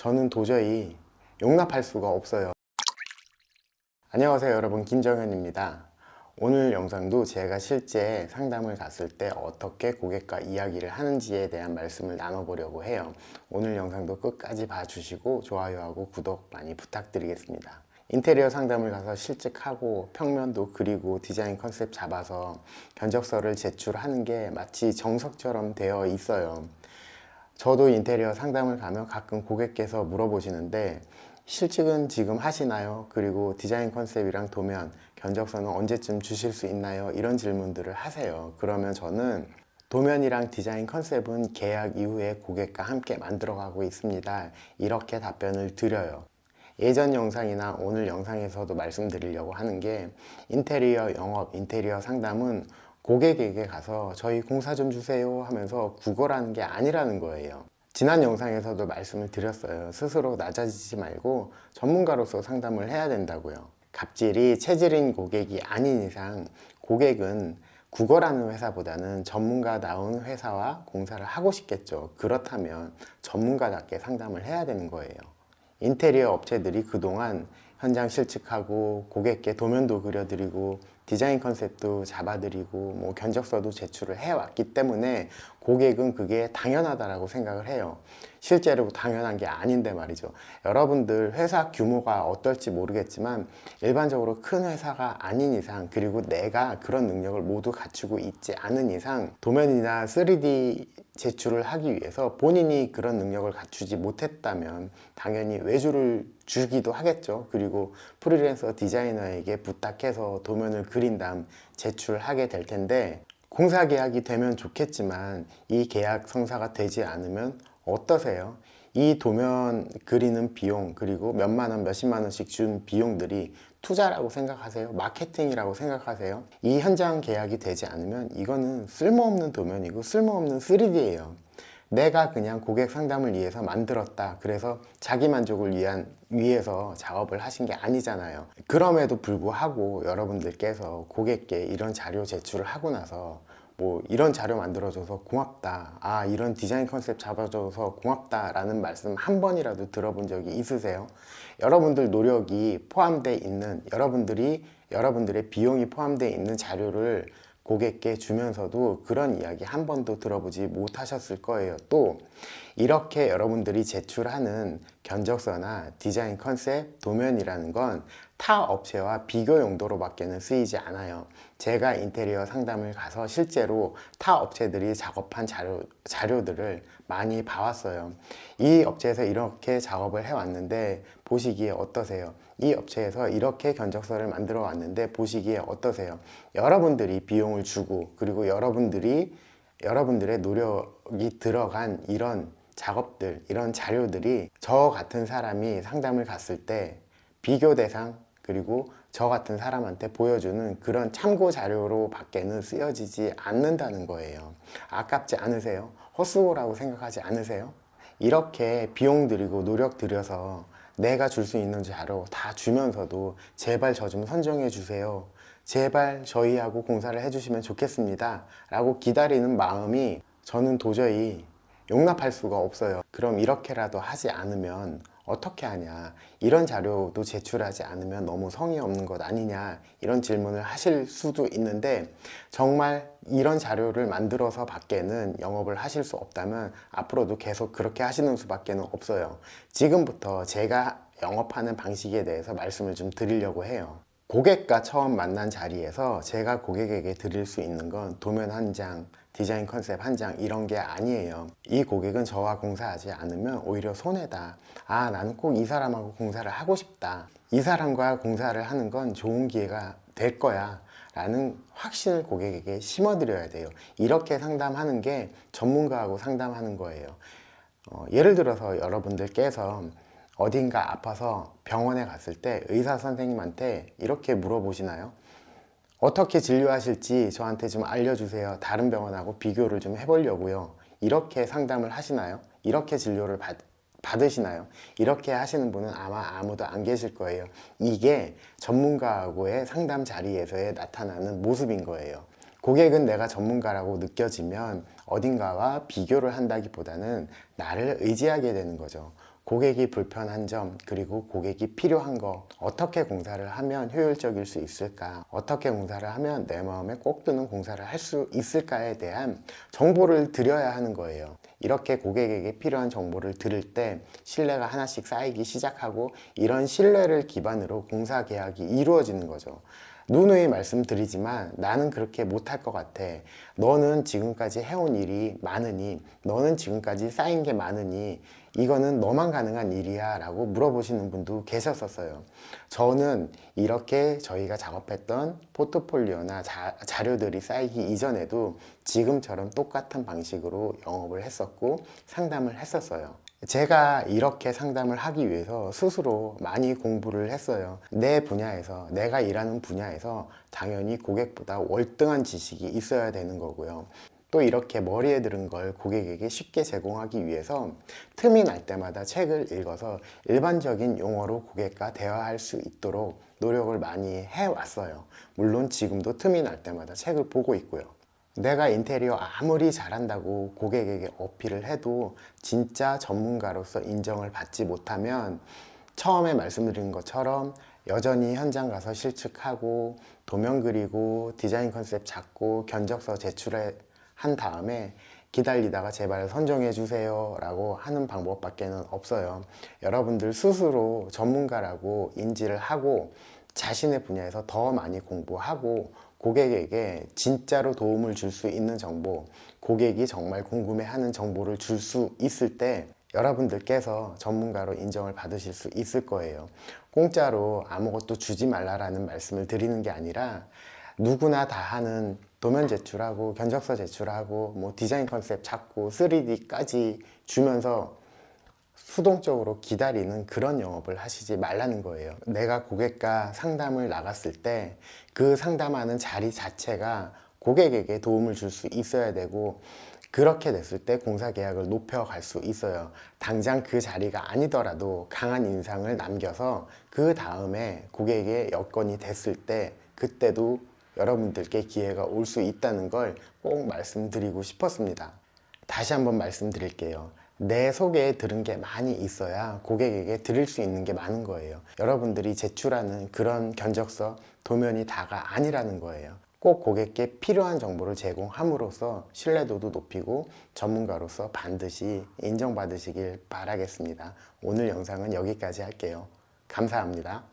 저는 도저히 용납할 수가 없어요. 안녕하세요 여러분 김정현입니다. 오늘 영상도 제가 실제 상담을 갔을 때 어떻게 고객과 이야기를 하는지에 대한 말씀을 나눠보려고 해요. 오늘 영상도 끝까지 봐주시고 좋아요하고 구독 많이 부탁드리겠습니다. 인테리어 상담을 가서 실직하고 평면도 그리고 디자인 컨셉 잡아서 견적서를 제출하는 게 마치 정석처럼 되어 있어요. 저도 인테리어 상담을 가면 가끔 고객께서 물어보시는데 실직은 지금 하시나요? 그리고 디자인 컨셉이랑 도면, 견적서는 언제쯤 주실 수 있나요? 이런 질문들을 하세요. 그러면 저는 도면이랑 디자인 컨셉은 계약 이후에 고객과 함께 만들어가고 있습니다. 이렇게 답변을 드려요. 예전 영상이나 오늘 영상에서도 말씀드리려고 하는 게 인테리어 영업, 인테리어 상담은 고객에게 가서 저희 공사 좀 주세요 하면서 구걸하는 게 아니라는 거예요. 지난 영상에서도 말씀을 드렸어요. 스스로 낮아지지 말고 전문가로서 상담을 해야 된다고요. 갑질이 체질인 고객이 아닌 이상 고객은 구걸하는 회사보다는 전문가다운 회사와 공사를 하고 싶겠죠. 그렇다면 전문가답게 상담을 해야 되는 거예요. 인테리어 업체들이 그동안 현장 실측하고 고객께 도면도 그려드리고 디자인 컨셉도 잡아드리고 뭐 견적서도 제출을 해왔기 때문에 고객은 그게 당연하다라고 생각을 해요. 실제로 당연한 게 아닌데 말이죠. 여러분들 회사 규모가 어떨지 모르겠지만 일반적으로 큰 회사가 아닌 이상 그리고 내가 그런 능력을 모두 갖추고 있지 않은 이상 도면이나 3D 제출을 하기 위해서 본인이 그런 능력을 갖추지 못했다면 당연히 외주를 주기도 하겠죠. 그리고 프리랜서 디자이너에게 부탁해서 도면을 그린 다음 제출하게 될 텐데 공사 계약이 되면 좋겠지만 이 계약 성사가 되지 않으면 어떠세요? 이 도면 그리는 비용 그리고 몇만 원, 몇십만 원씩 준 비용들이 투자라고 생각하세요? 마케팅이라고 생각하세요? 이 현장 계약이 되지 않으면 이거는 쓸모없는 도면이고 쓸모없는 3D예요. 내가 그냥 고객 상담을 위해서 만들었다. 그래서 자기 만족을 위한 위해서 작업을 하신 게 아니잖아요. 그럼에도 불구하고 여러분들께서 고객께 이런 자료 제출을 하고 나서 뭐 이런 자료 만들어줘서 고맙다. 아 이런 디자인 컨셉 잡아줘서 고맙다 라는 말씀 한 번이라도 들어본 적이 있으세요? 여러분들 노력이 포함되어 있는 여러분들이 여러분들의 비용이 포함되어 있는 자료를 고객께 주면서도 그런 이야기 한 번도 들어보지 못하셨을 거예요. 또 이렇게 여러분들이 제출하는 견적서나 디자인 컨셉, 도면이라는 건 타 업체와 비교 용도로 밖에는 쓰이지 않아요. 제가 인테리어 상담을 가서 실제로 타 업체들이 작업한 자료, 자료들을 많이 봐왔어요. 이 업체에서 이렇게 작업을 해왔는데 보시기에 어떠세요? 이 업체에서 이렇게 견적서를 만들어 왔는데 보시기에 어떠세요? 여러분들이 비용을 주고 그리고 여러분들이 여러분들의 노력이 들어간 이런 작업들, 이런 자료들이 저 같은 사람이 상담을 갔을 때 비교 대상 그리고 저 같은 사람한테 보여주는 그런 참고 자료로 밖에는 쓰여지지 않는다는 거예요. 아깝지 않으세요? 헛수고라고 생각하지 않으세요? 이렇게 비용 들이고 노력 들여서 내가 줄 수 있는 자료 다 주면서도 제발 저 좀 선정해 주세요. 제발 저희하고 공사를 해주시면 좋겠습니다. 라고 기다리는 마음이 저는 도저히 용납할 수가 없어요. 그럼 이렇게라도 하지 않으면 어떻게 하냐. 이런 자료도 제출하지 않으면 너무 성의 없는 것 아니냐. 이런 질문을 하실 수도 있는데 정말 이런 자료를 만들어서 밖에는 영업을 하실 수 없다면 앞으로도 계속 그렇게 하시는 수밖에 없어요. 지금부터 제가 영업하는 방식에 대해서 말씀을 좀 드리려고 해요. 고객과 처음 만난 자리에서 제가 고객에게 드릴 수 있는 건 도면 한 장, 디자인 컨셉 한 장 이런 게 아니에요. 이 고객은 저와 공사하지 않으면 오히려 손해다. 아, 나는 꼭 이 사람하고 공사를 하고 싶다. 이 사람과 공사를 하는 건 좋은 기회가 될 거야. 라는 확신을 고객에게 심어드려야 돼요. 이렇게 상담하는 게 전문가하고 상담하는 거예요. 어, 예를 들어서 여러분들께서 어딘가 아파서 병원에 갔을 때 의사 선생님한테 이렇게 물어보시나요? 어떻게 진료하실지 저한테 좀 알려주세요. 다른 병원하고 비교를 좀 해보려고요. 이렇게 상담을 하시나요? 이렇게 진료를 받, 받으시나요? 이렇게 하시는 분은 아마 아무도 안 계실 거예요. 이게 전문가하고의 상담 자리에서의 나타나는 모습인 거예요. 고객은 내가 전문가라고 느껴지면 어딘가와 비교를 한다기보다는 나를 의지하게 되는 거죠. 고객이 불편한 점, 그리고 고객이 필요한 거, 어떻게 공사를 하면 효율적일 수 있을까, 어떻게 공사를 하면 내 마음에 꼭 드는 공사를 할 수 있을까에 대한 정보를 드려야 하는 거예요. 이렇게 고객에게 필요한 정보를 들을 때 신뢰가 하나씩 쌓이기 시작하고 이런 신뢰를 기반으로 공사 계약이 이루어지는 거죠. 누누이 말씀드리지만 나는 그렇게 못할 것 같아. 너는 지금까지 해온 일이 많으니, 너는 지금까지 쌓인 게 많으니, 이거는 너만 가능한 일이야 라고 물어보시는 분도 계셨었어요. 저는 이렇게 저희가 작업했던 포트폴리오나 자, 자료들이 쌓이기 이전에도 지금처럼 똑같은 방식으로 영업을 했었고 상담을 했었어요. 제가 이렇게 상담을 하기 위해서 스스로 많이 공부를 했어요. 내 분야에서, 내가 일하는 분야에서 당연히 고객보다 월등한 지식이 있어야 되는 거고요. 또 이렇게 머리에 들은 걸 고객에게 쉽게 제공하기 위해서 틈이 날 때마다 책을 읽어서 일반적인 용어로 고객과 대화할 수 있도록 노력을 많이 해왔어요. 물론 지금도 틈이 날 때마다 책을 보고 있고요. 내가 인테리어 아무리 잘한다고 고객에게 어필을 해도 진짜 전문가로서 인정을 받지 못하면 처음에 말씀드린 것처럼 여전히 현장 가서 실측하고 도면 그리고 디자인 컨셉 잡고 견적서 제출해 한 다음에 기다리다가 제발 선정해 주세요 라고 하는 방법밖에는 없어요. 여러분들 스스로 전문가라고 인지를 하고 자신의 분야에서 더 많이 공부하고 고객에게 진짜로 도움을 줄 수 있는 정보, 고객이 정말 궁금해하는 정보를 줄 수 있을 때 여러분들께서 전문가로 인정을 받으실 수 있을 거예요. 공짜로 아무것도 주지 말라라는 말씀을 드리는 게 아니라 누구나 다 하는 도면 제출하고 견적서 제출하고 뭐 디자인 컨셉 찾고 3D까지 주면서 수동적으로 기다리는 그런 영업을 하시지 말라는 거예요. 내가 고객과 상담을 나갔을 때 그 상담하는 자리 자체가 고객에게 도움을 줄 수 있어야 되고 그렇게 됐을 때 공사 계약을 높여갈 수 있어요. 당장 그 자리가 아니더라도 강한 인상을 남겨서 그 다음에 고객의 여건이 됐을 때 그때도 여러분들께 기회가 올 수 있다는 걸 꼭 말씀드리고 싶었습니다. 다시 한번 말씀드릴게요. 내 속에 들은 게 많이 있어야 고객에게 드릴 수 있는 게 많은 거예요. 여러분들이 제출하는 그런 견적서, 도면이 다가 아니라는 거예요. 꼭 고객께 필요한 정보를 제공함으로써 신뢰도도 높이고 전문가로서 반드시 인정받으시길 바라겠습니다. 오늘 영상은 여기까지 할게요. 감사합니다.